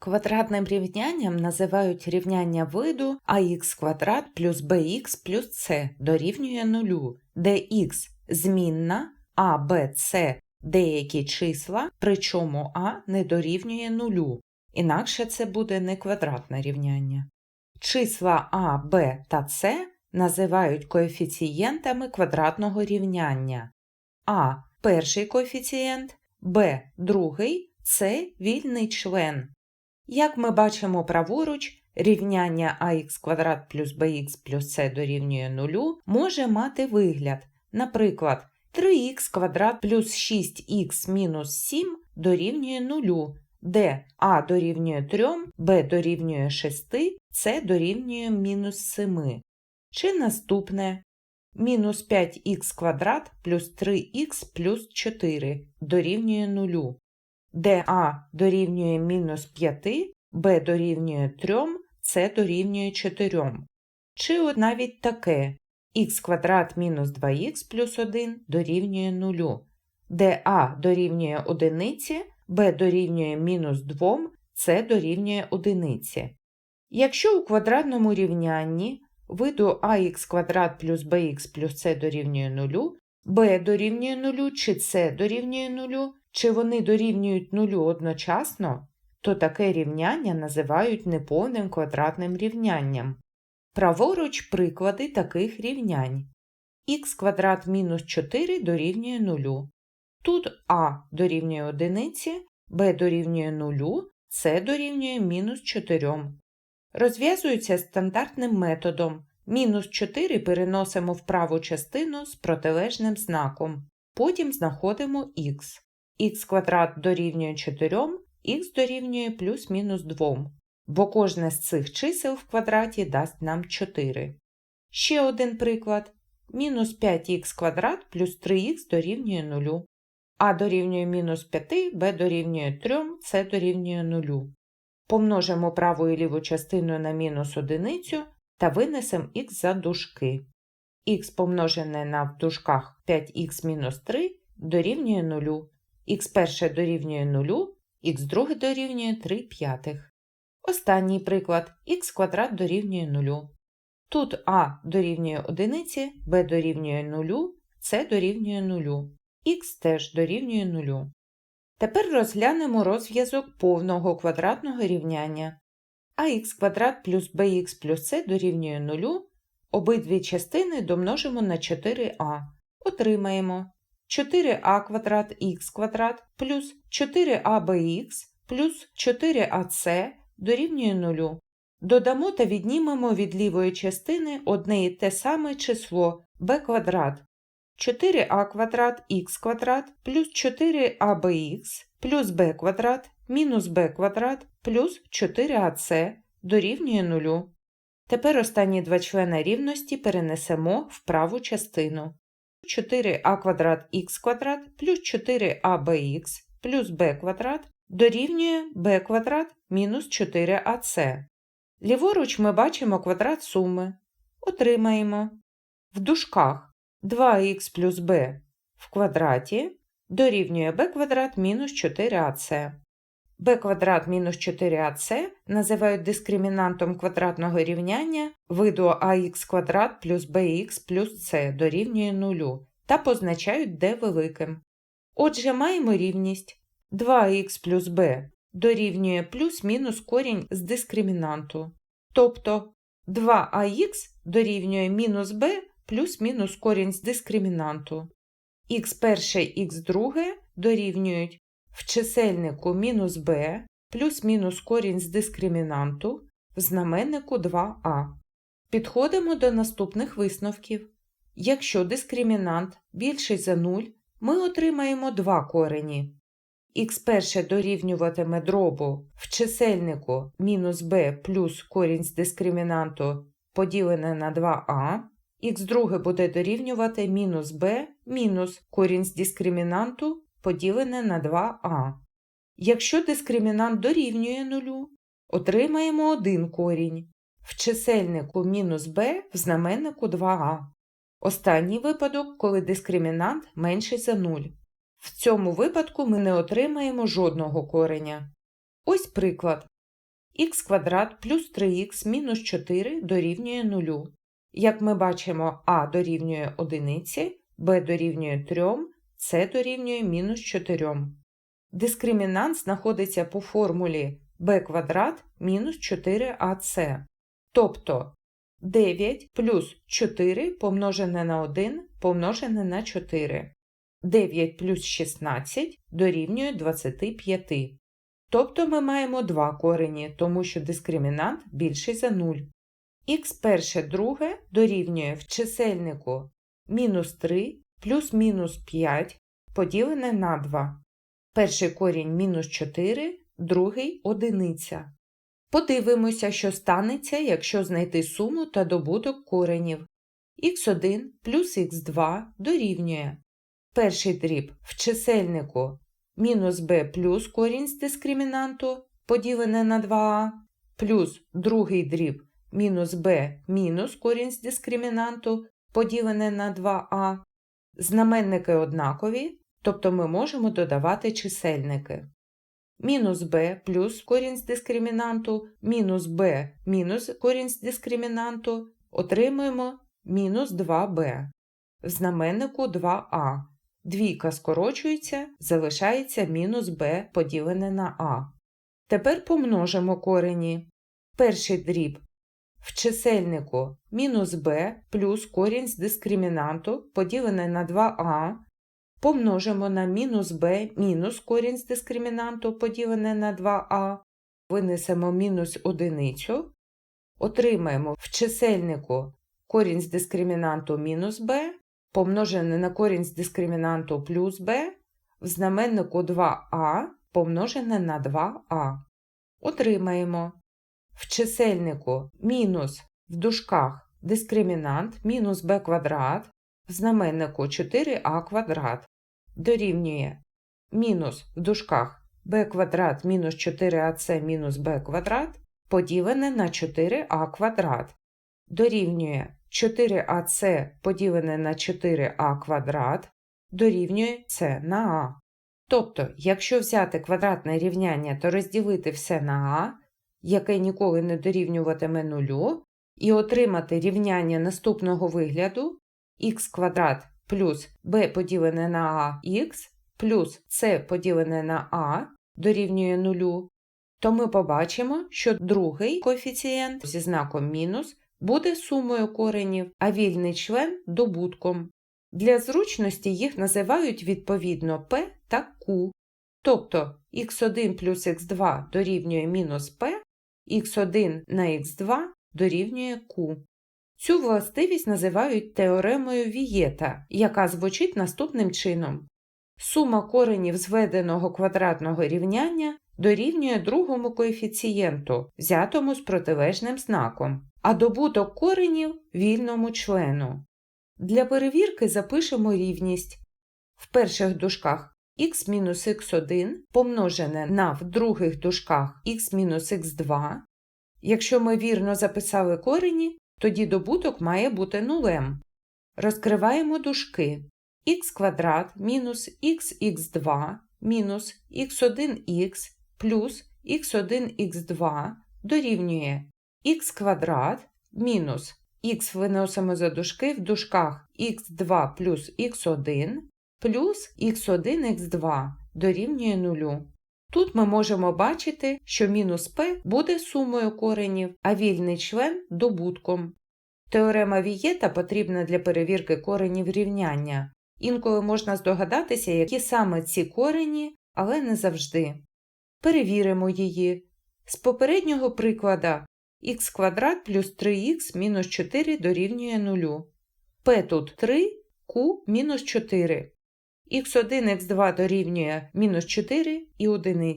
Квадратним рівнянням називають рівняння виду ax квадрат плюс bx плюс c дорівнює нулю, де x – змінна, а, b, c – деякі числа, причому а не дорівнює нулю. Інакше це буде не квадратне рівняння. Числа а, b та c називають коефіцієнтами квадратного рівняння. А – перший коефіцієнт, b – другий, c – вільний член. Як ми бачимо праворуч, рівняння ax квадрат плюс bx плюс c дорівнює 0 може мати вигляд, наприклад, 3х квадрат плюс 6х мінус 7 дорівнює 0, де а дорівнює 3, б дорівнює 6, С дорівнює мінус 7. Чи наступне мінус 5х квадрат плюс 3х плюс 4 дорівнює 0 де а дорівнює мінус 5, b дорівнює 3, с дорівнює 4. Чи от навіть таке х квадрат мінус 2х плюс 1 дорівнює 0, де А дорівнює 1, Б дорівнює мінус 2, С дорівнює 1. Якщо у квадратному рівнянні виду ах квадрат плюс bx плюс С дорівнює 0, Б дорівнює 0 чи С дорівнює 0, чи вони дорівнюють 0 одночасно, то таке рівняння називають неповним квадратним рівнянням. Праворуч приклади таких рівнянь. х квадрат мінус 4 дорівнює 0. Тут а дорівнює 1, b дорівнює 0, c дорівнює мінус 4. Розв'язується стандартним методом. Мінус 4 переносимо в праву частину з протилежним знаком. Потім знаходимо х. Х квадрат дорівнює 4, х дорівнює плюс-мінус 2, бо кожне з цих чисел в квадраті дасть нам 4. Ще один приклад. Мінус 5х квадрат плюс 3х дорівнює 0. а дорівнює мінус 5, b дорівнює 3, c дорівнює 0. Помножимо праву і ліву частину на мінус одиницю та винесемо х за дужки. х помножене на в дужках 5х мінус 3 дорівнює 0. Х перше дорівнює 0, х друге дорівнює 3 п'ятих. Останній приклад х квадрат дорівнює 0. Тут а дорівнює 1, b дорівнює 0, c дорівнює 0, х теж дорівнює 0. Тепер розглянемо розв'язок повного квадратного рівняння. ax квадрат плюс bx плюс c дорівнює 0. Обидві частини домножимо на 4а. Отримаємо 4а квадрат х квадрат плюс 4абx плюс 4ac дорівнює 0. Додамо та віднімемо від лівої частини одне і те саме число b квадрат. 4а квадрат х квадрат плюс 4абx плюс b квадрат мінус b квадрат плюс 4ac дорівнює 0. Тепер останні два члени рівності перенесемо в праву частину. 4а квадрат х квадрат плюс 4абx плюс b квадрат дорівнює b квадрат мінус 4ac. Ліворуч ми бачимо квадрат суми. Отримаємо в дужках 2х плюс b в квадраті дорівнює b квадрат мінус 4ac. B квадрат мінус 4ac називають дискримінантом квадратного рівняння виду ax квадрат плюс bx плюс c дорівнює 0 та позначають d великим. Отже, маємо рівність 2х плюс b дорівнює плюс-мінус корінь з дискримінанту. Тобто 2ах дорівнює мінус b плюс-мінус корінь з дискримінанту. х перше х друге дорівнюють в чисельнику мінус b плюс-мінус корінь з дискримінанту в знаменнику 2а. Підходимо до наступних висновків. Якщо дискримінант більший за 0, ми отримаємо два корені. х перше дорівнюватиме дробу в чисельнику мінус b плюс корінь з дискримінанту поділене на 2а, х друге буде дорівнювати мінус b мінус корінь з дискримінанту поділене на 2а. Якщо дискримінант дорівнює нулю, отримаємо один корінь в чисельнику мінус b в знаменнику 2а. Останній випадок, коли дискримінант менший за 0. В цьому випадку ми не отримаємо жодного кореня. Ось приклад. х квадрат плюс 3х мінус 4 дорівнює 0. Як ми бачимо, а дорівнює 1, b дорівнює 3, c дорівнює мінус 4. Дискримінант знаходиться по формулі b квадрат мінус 4ac. Тобто 9 плюс 4 помножене на 1 помножене на 4. 9 плюс 16 дорівнює 25. Тобто ми маємо два корені, тому що дискримінант більший за 0. х перше друге дорівнює в чисельнику мінус 3 плюс мінус 5 поділене на 2. Перший корінь мінус 4, другий одиниця. Подивимося, що станеться, якщо знайти суму та добуток коренів. х1 плюс х2 дорівнює. Перший дріб в чисельнику мінус b плюс корінь з дискримінанту поділене на 2а, плюс другий дріб мінус b мінус корінь з дискримінанту поділене на 2а. Знаменники однакові, тобто ми можемо додавати чисельники. Мінус b плюс корінь з дискримінанту, мінус b мінус корінь з дискримінанту отримуємо мінус 2b. В знаменнику 2а. Двійка скорочується, залишається мінус b поділене на а. Тепер помножимо корені. Перший дріб в чисельнику мінус b плюс корінь з дискримінанту поділене на 2а. Помножимо на мінус b мінус корінь з дискримінанту поділене на 2а. Винесемо мінус одиницю. Отримаємо в чисельнику корінь з дискримінанту мінус b помножене на корінь з дискримінанту плюс b в знаменнику 2а помножене на 2а. Отримаємо в чисельнику мінус в дужках дискримінант мінус b квадрат в знаменнику 4а квадрат дорівнює мінус в дужках b квадрат мінус 4ac мінус b квадрат поділене на 4а квадрат дорівнює 4ac поділене на 4а квадрат дорівнює c на а. Тобто, якщо взяти квадратне рівняння та розділити все на а, яке ніколи не дорівнюватиме нулю, і отримати рівняння наступного вигляду х квадрат плюс b поділене на х плюс c поділене на а дорівнює нулю, то ми побачимо, що другий коефіцієнт зі знаком мінус буде сумою коренів, а вільний член добутком. Для зручності їх називають відповідно p та q. Тобто x1 плюс x2 дорівнює мінус p, x1 на x2 дорівнює q. Цю властивість називають теоремою Вієта, яка звучить наступним чином. Сума коренів зведеного квадратного рівняння дорівнює другому коефіцієнту, взятому з протилежним знаком, а добуток коренів вільному члену. Для перевірки запишемо рівність в перших дужках x-x1 помножене на в других дужках x-x2. Якщо ми вірно записали корені, тоді добуток має бути нулем. Розкриваємо дужки х квадрат мінус xx2 мінус x1х плюс x1х2 дорівнює х квадрат мінус х виносимо за дужки в дужках х2 плюс х1 плюс х1х2 дорівнює 0. Тут ми можемо бачити, що мінус p буде сумою коренів, а вільний член добутком. Теорема Вієта потрібна для перевірки коренів рівняння. Інколи можна здогадатися, які саме ці корені, але не завжди. Перевіримо її. З попереднього приклада х квадрат плюс 3х мінус 4 дорівнює 0. p тут 3, q мінус 4. Х1, х2 дорівнює мінус 4 і 1.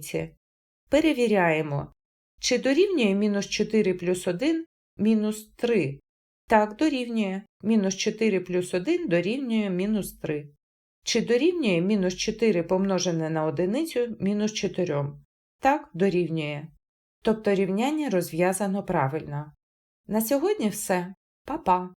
Перевіряємо, чи дорівнює мінус 4 плюс 1 мінус 3. Так, дорівнює. Мінус 4 плюс 1 дорівнює мінус 3. Чи дорівнює мінус 4 помножене на одиницю мінус 4? Так, дорівнює. Тобто рівняння розв'язано правильно. На сьогодні все. Па-па!